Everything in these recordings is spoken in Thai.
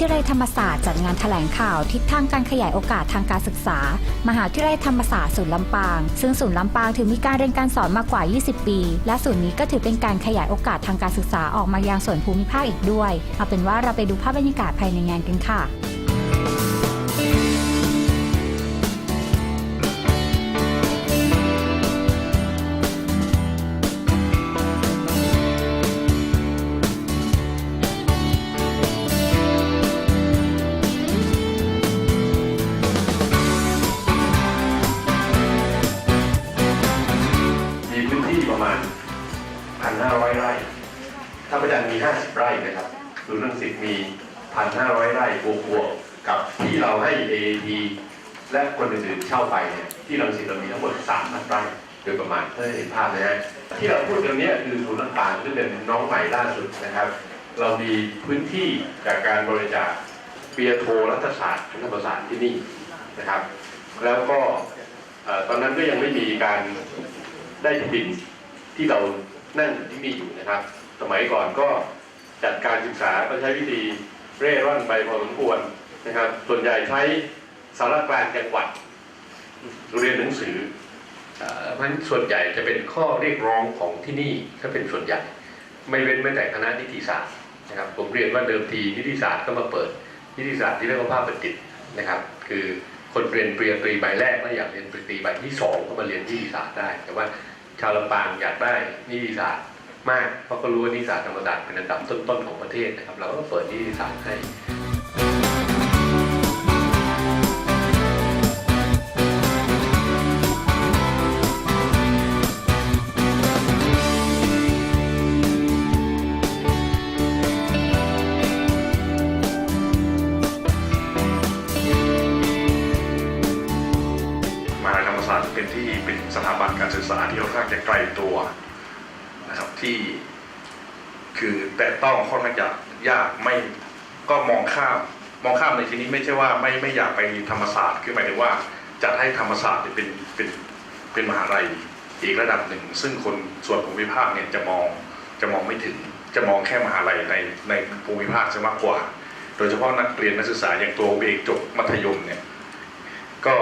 ทยาลัยธรรมศาสตร์จัดงานแถลงข่าวทิศทางการขยายโอกาสทางการศึกษา มหาวิทยาลัยธรรมศาสตร์ศูนย์ลำปาง ซึ่งศูนย์ลำปางถือมีการเรียนการสอนมากกว่า 20 ปี และศูนย์นี้ก็ถือเป็นการขยายโอกาสทางการศึกษาออกมายังส่วนภูมิภาคอีกด้วย เอาเป็นว่าเราไปดูภาพบรรยากาศภายในงานกันค่ะ ถ้าประจันมี 50 ไร่นะครับศูนย์รังสิตมี 1,500 ไร่บวกบวกๆกับที่เราให้ AAT และคนอื่นๆเช่าไปเนี่ยที่รังสิตเรามีทั้งหมด3,000ไร่โดยประมาณเพื่อให้เห็นภาพนะฮะที่เราพูดกันเนี้คือศูนย์ต่างๆซึ่งเป็นน้องใหม่ล่าสุดนะครับ เรามีพื้นที่จากการบริจาคเปียโทรัฐศาสตร์ธรรมศาสตร์ที่นี่นะครับ แล้วก็ตอนนั้นก็ยังไม่มีการได้ที่ดินที่เรานั่งที่นี่อยู่นะครับ สมัยก่อนก็จัดการศึกษาก็ใช้วิธีเร่ร่อนไปพอสมควรนะครับ ส่วนใหญ่ใช้สารกลางจังหวัดเรียนหนังสือเอ่อเพราะฉะนั้นส่วนใหญ่จะเป็นข้อเรียกร้องของที่นี่ถ้าเป็นส่วนใหญ่ ไม่เว้นแม้แต่คณะนิติศาสตร์นะครับ ผมเรียนว่าเดิมทีนิติศาสตร์ก็มาเปิด นิติศาสตร์ที่เรียกว่าภาพบัณฑิตนะครับ คือคนเรียนปริญญาตรีใบแรกแล้วอยากเรียนปริญญาตรีใบที่สองก็มาเรียนนิติศาสตร์ได้ แต่ว่าชาวลำปางอยากได้นิติศาสตร์ มากเพราะก็รู้ว่านิติศาสตร์ธรรมศาสตร์เป็นอันดับต้นๆของประเทศนะครับ เราก็เปิดนิติศาสตร์ให้มาธรรมศาสตร์เป็นที่เป็นสถาบันการศึกษาที่ค่อนข้างจะไกลตัว นะครับที่คือแต่ต้องค่อนข้างจะยากไม่ก็มองข้ามมองข้ามในที่นี้ไม่ใช่ว่าไม่ไม่อยากไปธรรมศาสตร์คือหมายถึงว่าจัดให้ธรรมศาสตร์เป็นเป็นเป็นมหาลัยอีกระดับหนึ่ง ซึ่งคนส่วนภูมิภาคเนี่ยจะมองจะมองไม่ถึง จะมองแค่มหาลัยในในภูมิภาคจะมากกว่า โดยเฉพาะนักเรียนนักศึกษาอย่างตัวเองจบมัธยมเนี่ยก็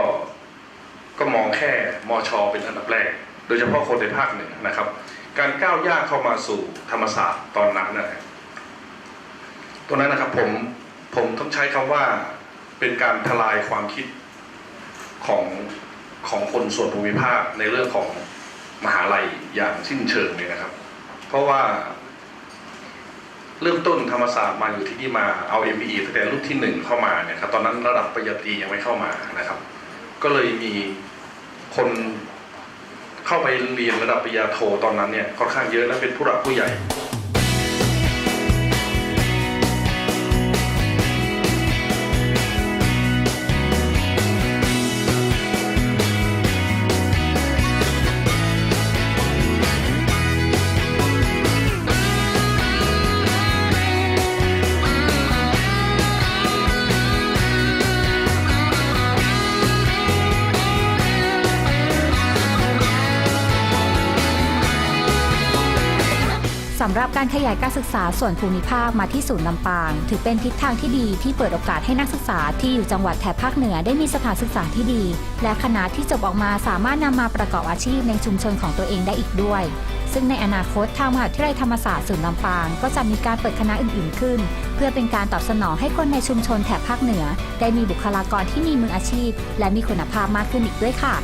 ก็มองแค่มอชอเป็นอันดับแรก โดยเฉพาะคนในภาคเหนือนะครับ การก้าวย่างเข้ามาสู่ธรรมศาสตร์ตอนนั้นนะครับตรงนั้นนะครับผมผมต้องใช้คำว่าเป็นการทลายความคิดของของคนส่วนภูมิภาคในเรื่องของมหาลัยอย่างสิ้นเชิงเลยนะครับ เพราะว่าเริ่มต้นธรรมศาสตร์มาอยู่ที่นี่มาเอา MBE ตั้งแต่รุ่นที่หนึ่งเข้ามาเนี่ยครับตอนนั้นระดับปริญญาตรียังไม่เข้ามานะครับ ก็เลยมีคน เข้าไปเรียนระดับปริญญาโทตอนนั้นเนี่ยค่อนข้างเยอะและเป็นผู้หลักผู้ใหญ่ สำหรับการขยายการศึกษาส่วนภูมิภาคมาที่ศูนย์ลำปาง ถือเป็นทิศทางที่ดีที่เปิดโอกาสให้นักศึกษาที่อยู่จังหวัดแถบภาคเหนือได้มีสถานศึกษาที่ดี และคณะที่จบออกมาสามารถนำมาประกอบอาชีพในชุมชนของตัวเองได้อีกด้วย ซึ่งในอนาคตทางมหาวิทยาลัยธรรมศาสตร์ศูนย์ลำปาง ก็จะมีการเปิดคณะอื่น ๆ ขึ้น เพื่อเป็นการตอบสนองให้คนในชุมชนแถบภาคเหนือ ได้มีบุคลากรที่มีมืออาชีพ และมีคุณภาพมากขึ้นอีกด้วยค่ะ